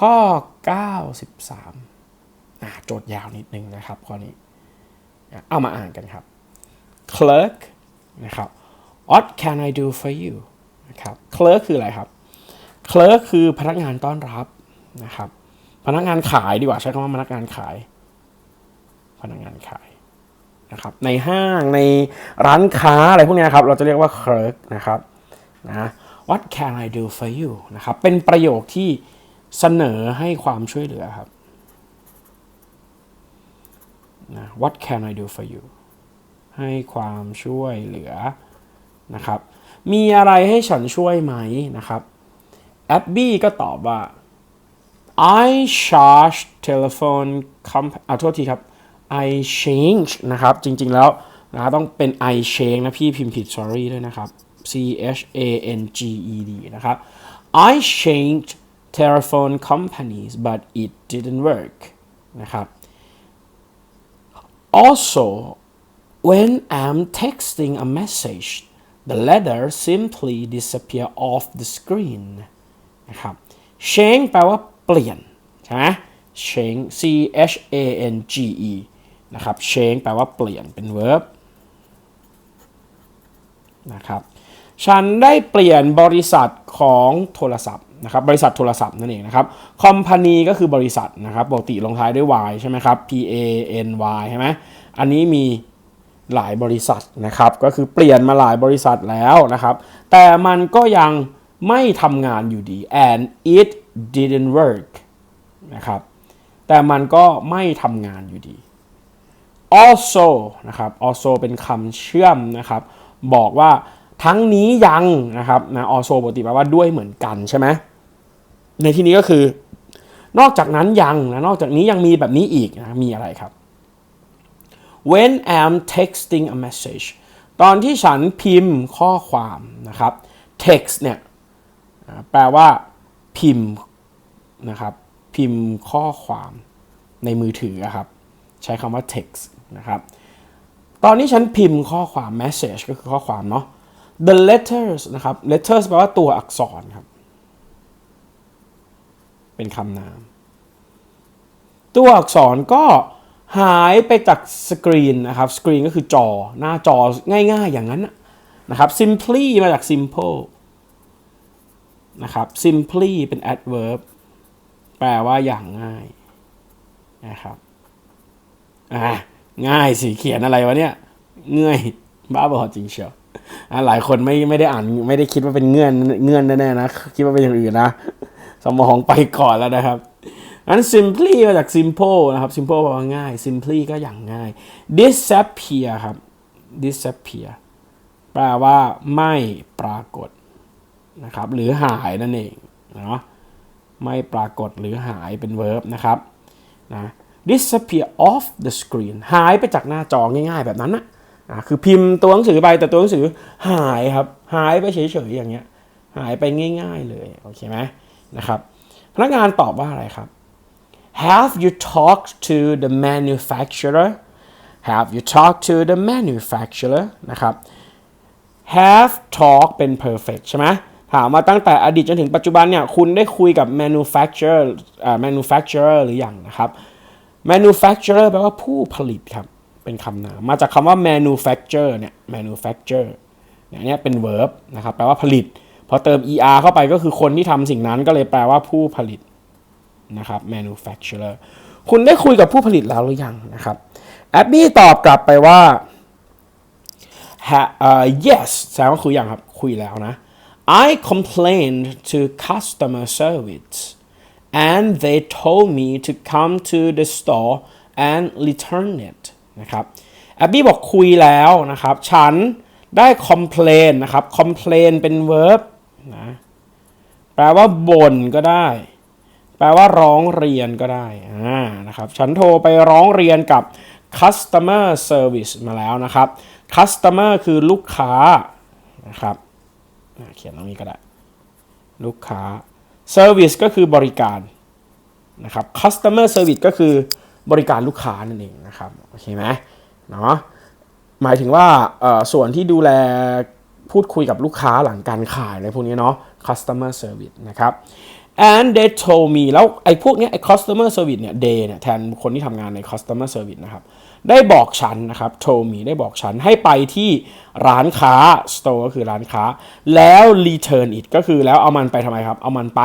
ข้อ 93อ่าโจทย์ยาวนิดนึงนะครับข้อนี้ เอามาอ่านกันครับ clerk นะครับ what can I do for you นะครับ clerk คืออะไรครับ clerk คือพนักงานต้อนรับนะครับ พนักงานขายดีกว่าใช้คำว่าพนักงานขาย พนักงานขายนะครับ ในห้างในร้านค้าอะไรพวกนี้ครับ เราจะเรียกว่า clerk นะครับนะ what can I do for you นะครับ เป็นประโยคที่ เสนอให้ความช่วยเหลือครับนะ what can I do for you ให้ความช่วยเหลือนะครับ มีอะไรให้ฉันช่วยไหมนะครับแอบบี้ก็ตอบว่า I charge telephone comp อะโทษทีครับ I change นะครับ จริง ๆ แล้วนะต้องเป็น I change นะพี่พิมพ์ผิด sorry ด้วยนะครับ C H A N G E D นะครับ I changed telephone companies but it didn't work นะครับ also when I'm texting a message the letter simply disappear off the screen นะครับ change แปลว่าเปลี่ยนใช่ไหม change C H A N G E นะครับ change แปลว่าเปลี่ยนเป็น verb นะครับ ฉันได้เปลี่ยนบริษัทของโทรศัพท์ นะครับบริษัทโทรศัพท์นั่นเองนะครับ company ก็คือบริษัทนะครับปกติลงท้ายด้วย y ใช่ไหมครับ P A N Y ใช่ไหมอันนี้มีหลายบริษัทนะครับก็คือเปลี่ยนมาหลายบริษัทแล้วนะครับ แต่มันก็ยังไม่ทำงานอยู่ดี and it didn't work นะครับแต่มันก็ไม่ทำงานอยู่ดี also นะครับ also เป็นคำเชื่อมนะครับบอกว่าทั้งนี้ยังนะครับนะ also ปกติแปลว่าด้วยเหมือนกันใช่ไหม ในที่นี้ก็คือ นอกจากนั้นยังนะนอกจากนี้ยังมีแบบนี้อีกนะมีอะไรครับ when I'm texting a message ตอนที่ฉันพิมพ์ข้อความนะครับ text เนี่ยแปลว่าพิมพ์นะครับ พิมพ์ข้อความในมือถือครับ ใช้คำว่า text นะครับ ตอนนี้ฉันพิมพ์ข้อความ message ก็คือข้อความเนาะ the letters นะครับ letters แปลว่าตัวอักษรครับ เป็นคำนาม ตัวอักษรก็หายไปจากสกรีนนะครับสกรีนก็คือจอ หน้าจอง่ายๆอย่างนั้นนะครับ simply มาจาก simple นะครับ simply เป็น adverb แปลว่าอย่างง่ายนะครับอ่าง่ายสิเขียนอะไรวะเนี่ยเงื่อยบ้าบอจริงเชียวอ่าหลายคนไม่ไม่ได้อ่านไม่ได้คิดว่าเป็นเงื่อนเงื่อนแน่ๆนะคิดว่าเป็นอย่างอื่นนะ สมองไปก่อนแล้วนะครับอัน simply มาจาก simple นะครับ simple แปลว่าง่าย simply ก็อย่างง่าย disappear ครับ disappear แปลว่าไม่ปรากฏนะครับ หรือหายนั่นเองเนาะไม่ปรากฏหรือหายเป็น verb นะครับนะ disappear off the screen หายไปจากหน้าจอง่ายๆ แบบนั้นนะนะคือพิมพ์ตัวหนังสือไปแต่ตัวหนังสือหายครับ หายไปเฉยๆอย่างเงี้ย หายไปง่าย ๆ เลย โอเคไหม นะครับ พนักงานตอบว่าอะไรครับ Have you talked to the manufacturer Have you talked to the manufacturer นะครับ have talk เป็น perfect ใช่ไหมถามว่าตั้งแต่อดีตจนถึงปัจจุบันเนี่ย คุณได้คุยกับ manufacturer manufacturer หรือยังนะครับ manufacturer แปลว่าผู้ผลิตครับ เป็นคำนาม มาจากคำว่า manufacture เนี่ย manufacture เนี่ยเป็น verb นะครับ แปลว่าผลิต พอเติม er เข้าไปก็คือคนที่ทำสิ่งนั้นก็เลยแปลว่าผู้ผลิตนะครับ manufacturer คุณได้คุยกับผู้ผลิตแล้วหรือยังนะครับแอบบี้ตอบกลับไปว่า uh, yes แสดงว่าคุยยังครับ คุยแล้วนะ I complained to customer service and they told me to come to the store and return it นะครับแอบบี้บอกคุยแล้วนะครับ ฉันได้ complain นะครับ complain เป็น verb นะแปลว่าบ่นก็ได้ แปลว่าร้องเรียนก็ได้อ่านะครับฉันโทรไปร้องเรียนกับ customer service มาแล้วนะครับ customer คือลูกค้านะครับเขียนตรงนี้ก็ได้ ลูกค้า service ก็คือบริการนะครับ customer service ก็คือบริการลูกค้านั่นเองนะครับ โอเคไหมเนาะหมายถึงว่าส่วนที่ดูแล พูดคุยกับลูกค้าหลังการขายอะไรพวกนี้เนาะ customer service นะครับ and they told me แล้วไอ้พวกนี้ไอ้ customer service เนี่ย they เนี่ยแทนคนที่ทำงานใน customer service นะครับ ได้บอกฉันนะครับ told me ได้บอกฉันให้ไปที่ร้านค้า store ก็คือร้านค้า แล้ว return it ก็คือแล้วเอามันไปทำไมครับ เอามันไป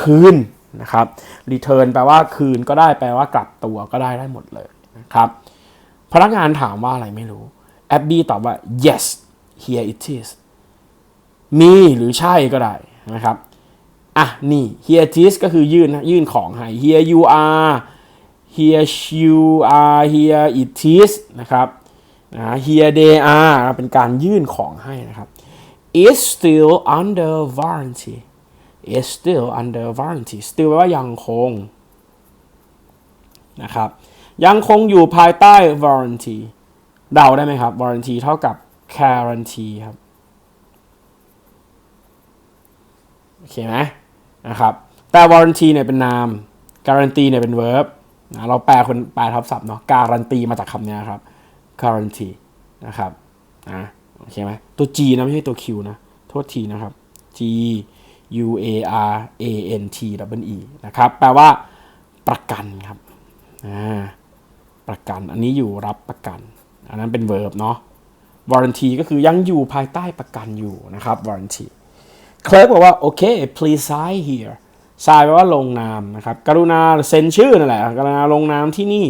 คืนนะครับ return แปลว่าคืนก็ได้แปลว่ากลับตัวก็ได้ได้หมดเลยนะครับ พนักงานถามว่าอะไรไม่รู้แอบบี้ตอบว่า yes here it is มีหรือใช่ก็ได้นะครับอะนี่ here it is ก็คือยื่นยื่นของให้ here you are here you are here it is นะครับนะ here they are เป็นการยื่นของให้นะครับ is still under warranty is still under warranty still แปลว่ายังคงนะครับยังคงอยู่ภายใต้ warranty เดาได้ไหมครับ warranty เท่ากับ guarantee ครับ โอเคไหมนะครับ แต่ warranty เนี่ยเป็นนาม guarantee เนี่ยเป็น verb นะเราแปลคนแปลทับศัพท์เนาะ guarantee มาจากคำนี้ครับ guarantee นะครับนะโอเคไหมตัว G นะไม่ใช่ตัว Q นะโทษทีนะครับ G U A R A N T W E นะครับ แปลว่าประกันครับอ่าประกัน อันนี้อยู่รับประกัน อันนั้นเป็น verb เนาะ warranty ก็คือยังอยู่ภายใต้ประกันอยู่นะครับ warranty เคลร์บอกว่าโอเค please sign here sign แปลว่าลงนามนะครับกรุณาเซ็นชื่อนั่นแหละกรุณาลงนามที่นี่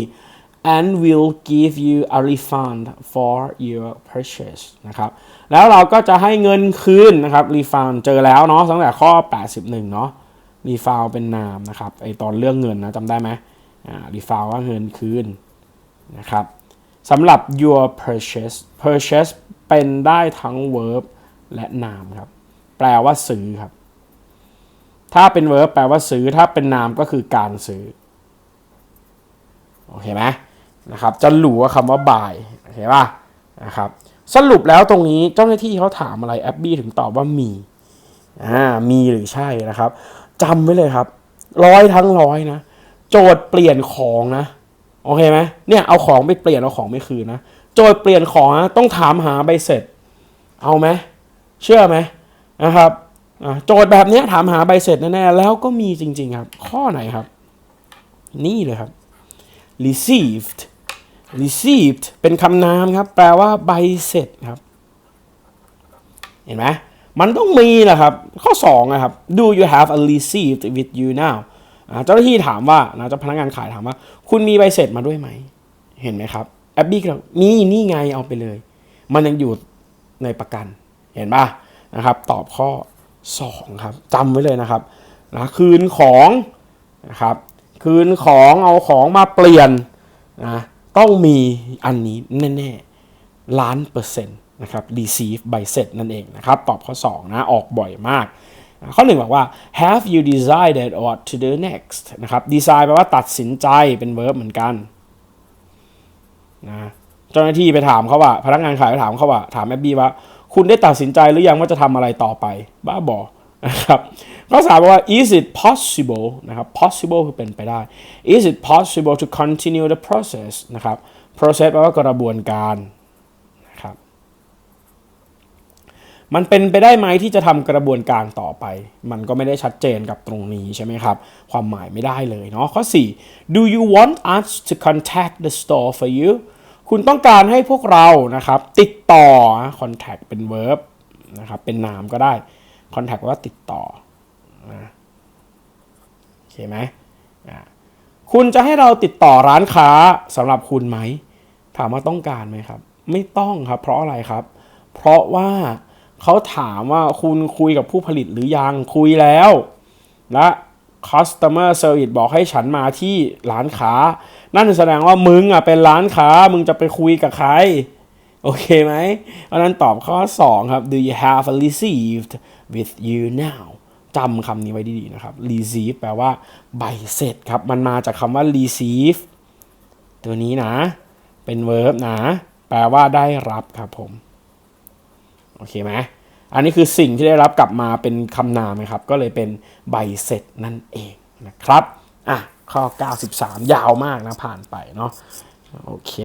and will give you a refund for your purchase นะครับแล้วเราก็จะให้เงินคืนนะครับ refund เจอแล้วเนาะตั้งแต่ข้อ 81 เนาะ refund เป็นนามนะครับไอตอนเรื่องเงินนะจำได้ไหมอ่า refund ว่าเงินคืนนะครับ สำหรับ your purchase purchase เป็นได้ทั้ง verb และนามครับ แปลว่าซื้อครับ ถ้าเป็น verb แปลว่าซื้อ ถ้าเป็นนามก็คือการซื้อ โอเคไหมนะครับ จะหลูว่าคำว่า buy โอเคป่ะนะครับ สรุปแล้วตรงนี้เจ้าหน้าที่เขาถามอะไรแอบบี้ถึงตอบว่ามีอ่ามีหรือใช่นะครับจำไว้เลยครับ ร้อยทั้งร้อยนะ โจทย์เปลี่ยนของนะ โอเคไหมเนี่ยเอาของไปเปลี่ยนเอาของไม่คืนนะโจทย์เปลี่ยนของนะต้องถามหาใบเสร็จ เอาไหมเชื่อไหมนะครับโจทย์แบบนี้ถามหาใบเสร็จแน่ๆแล้วก็มีจริง ๆ ครับ ข้อไหนครับ นี่เลยครับ received received เป็นคำนามครับ แปลว่าใบเสร็จครับ เห็นไหมมันต้องมีแหละครับ ข้อ2นะครับ do you have a receipt with you now เจ้าหน้าที่ถามว่านะเจ้าพนักงานขายถามว่า คุณมีใบเสร็จมาด้วยไหม เห็นไหมครับแอบบี้ก็มีนี่ไงเอาไปเลย มันยังอยู่ในประกัน เห็นป่ะนะครับ ตอบข้อ 2 ครับจำไว้เลยนะครับนะคืนของนะครับคืนของเอาของมาเปลี่ยนนะต้องมีอันนี้แน่ๆล้านเปอร์เซ็นต์นะครับ receive ใบเสร็จนั่นเองนะครับ ตอบข้อ 2 นะ ออกบ่อยมาก ข้อหนึ่งบอกว่า have you decided what to do next นะครับ decide แปลว่าตัดสินใจเป็น verb เหมือนกันนะเจ้าหน้าที่ไปถามเขาว่า พนักงานขายไปถามเขาว่า ถามแอบบี้ว่า คุณได้ตัดสินใจหรือยังว่าจะทำอะไรต่อไป บ้าบอนะครับข้อสามบอกว่า is it possible นะครับ possible คือเป็นไปได้ is it possible to continue the process นะครับ process แปลว่ากระบวนการนะครับ มันเป็นไปได้ไหมที่จะทำกระบวนการต่อไป มันก็ไม่ได้ชัดเจนกับตรงนี้ใช่ไหมครับ ความหมายไม่ได้เลยเนาะข้อ 4 do you want us to contact the store for you คุณต้องการให้พวกเรานะครับ ติดต่อ contact เป็น verb นะครับ เป็นนามก็ได้ contact ว่าติดต่อนะโอเคไหมคุณจะให้เราติดต่อร้านค้าสำหรับคุณไหม ถามว่าต้องการไหมครับ ไม่ต้องครับ เพราะอะไรครับ เพราะว่า เขาถามว่าคุณคุยกับผู้ผลิตหรือยังคุยแล้ว และ customer service บอกให้ฉันมาที่ร้านค้า นั่นแสดงว่ามึงอะเป็นร้านค้า มึงจะไปคุยกับใคร โอเคไหมเพราะนั้นตอบข้อ 2 ครับ do you have received with you now จำคำนี้ไว้ดีๆนะครับ receive แปลว่าใบเสร็จครับ มันมาจากคำว่า receive ตัวนี้นะ เป็น verb นะ แปลว่าได้รับครับผม โอเคไหมอันนี้คือสิ่งที่ได้รับกลับมาเป็นคำนามนะครับ ก็เลยเป็นใบเสร็จนั่นเองนะครับ อะ ข้อ 93 ยาวมากนะผ่านไปเนาะโอเค